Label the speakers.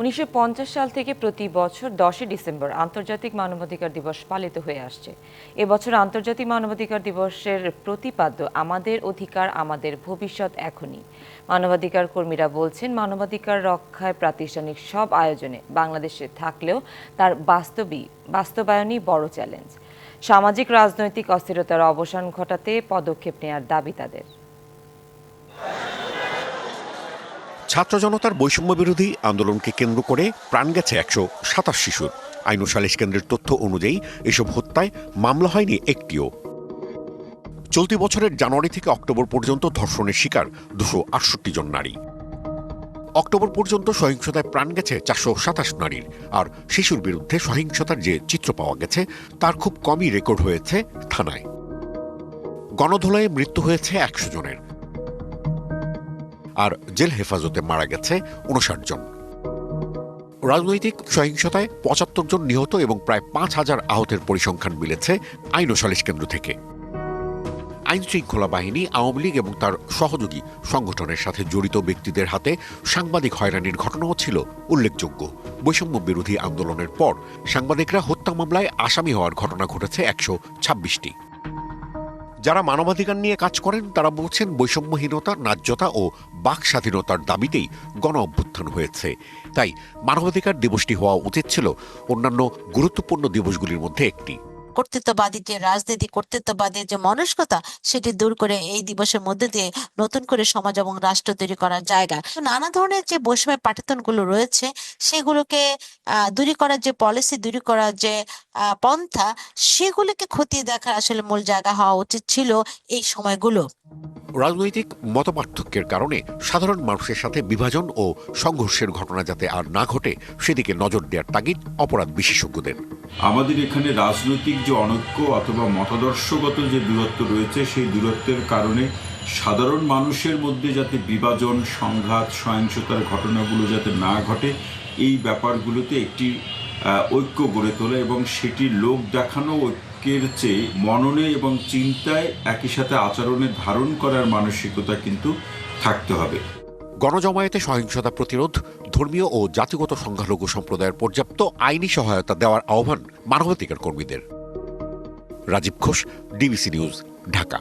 Speaker 1: উনিশশো পঞ্চাশ সাল থেকে প্রতি বছর দশই ডিসেম্বর আন্তর্জাতিক মানবাধিকার দিবস পালিত হয়ে আসছে। এবছর আন্তর্জাতিক মানবাধিকার দিবসের প্রতিপাদ্য, আমাদের অধিকার, আমাদের ভবিষ্যৎ এখনই। মানবাধিকার কর্মীরা বলছেন, মানবাধিকার রক্ষায় প্রাতিষ্ঠানিক সব আয়োজনে বাংলাদেশে থাকলেও তার বাস্তবই বাস্তবায়নই বড় চ্যালেঞ্জ। সামাজিক, রাজনৈতিক অস্থিরতার অবসান ঘটাতে পদক্ষেপ নেয়ার দাবি তাদের।
Speaker 2: ছাত্র জনতার বৈষম্য বিরোধী আন্দোলনকে কেন্দ্র করে প্রাণ গেছে একশো সাতাশ শিশুর। আইন সালিশ কেন্দ্রের তথ্য অনুযায়ী এসব হত্যায় মামলা হয়নি একটিও। চলতি বছরের জানুয়ারি থেকে অক্টোবর পর্যন্ত ধর্ষণের শিকার দুশো আটষট্টি জন নারী। অক্টোবর পর্যন্ত সহিংসতায় প্রাণ গেছে চারশো সাতাশ নারীর, আর শিশুর বিরুদ্ধে সহিংসতার যে চিত্র পাওয়া গেছে, তার খুব কমই রেকর্ড হয়েছে থানায়। গণধোলায় মৃত্যু হয়েছে একশো জনের। আর জেল হেফাজতে মারা গেছে উনষাট জন। রাজনৈতিক সহিংসতায় পঁচাত্তর জন নিহত এবং প্রায় পাঁচ হাজার আহতের পরিসংখ্যান মিলেছে আইন ও সালিশ কেন্দ্র থেকে। আইন শৃঙ্খলা বাহিনী, আওয়ামী লীগ এবং তার সহযোগী সংগঠনের সাথে জড়িত ব্যক্তিদের হাতে সাংবাদিক হয়রানির ঘটনাও ছিল উল্লেখযোগ্য। বৈষম্য বিরোধী আন্দোলনের পর সাংবাদিকরা হত্যা মামলায় আসামি হওয়ার ঘটনা ঘটেছে একশো ছাব্বিশটি। যারা মানবাধিকার নিয়ে কাজ করেন, তারা বলছেন বৈষম্যহীনতা, ন্যায্যতা ও বাক স্বাধীনতার দাবিতেই গণ অভ্যুত্থান হয়েছে। তাই মানবাধিকার দিবসটি হওয়া উচিত ছিল অন্যান্য গুরুত্বপূর্ণ দিবসগুলির মধ্যে একটি।
Speaker 3: কর্তৃত্ববাদী যে রাজনীতি কর্তৃত্ববাদী যে মনস্কতা, সেটি দূর করে এই দিবসের মধ্যে দিয়ে নতুন করে সমাজ এবং রাষ্ট্র তৈরি করার জায়গা। নানা ধরনের যে বৈষম্যের পাঠ্যতনগুলো গুলো রয়েছে, সেগুলোকে দূরী করার যে পলিসি দূরী করার যে পন্থা, সেগুলোকে খতিয়ে দেখার আসলে মূল জায়গা হওয়া উচিত ছিল এই সময়গুলো।
Speaker 2: রাজনৈতিক মতপার্থক্যের কারণে সাধারণ মানুষের সাথে বিভাজন ও সংঘর্ষের ঘটনা যাতে আর না ঘটে, সেদিকে নজর দেওয়ার তাগিদ অপরাধ বিশেষজ্ঞদের।
Speaker 4: আমাদের এখানে রাজনৈতিক যে অনৈক্য অথবা মতাদর্শগত যে দূরত্ব রয়েছে, সেই দূরত্বের কারণে সাধারণ মানুষের মধ্যে যাতে বিভাজন, সংঘাত, সহিংসতার ঘটনাগুলো যাতে না ঘটে, এই ব্যাপারগুলোতে একটি ঐক্য গড়ে তোলে এবং সেটি লোক দেখানো ঐক্যের চেয়ে মননে এবং চিন্তায় একই সাথে আচরণে ধারণ করার মানসিকতা কিন্তু থাকতে হবে।
Speaker 2: গণজমায়েতে সহিংসতা প্রতিরোধ, ধর্মীয় ও জাতিগত সংখ্যালঘু সম্প্রদায়ের পর্যাপ্ত আইনি সহায়তা দেওয়ার আহ্বান মানবাধিকার কর্মীদের। Rajib Ghosh, DBC news, Dhaka.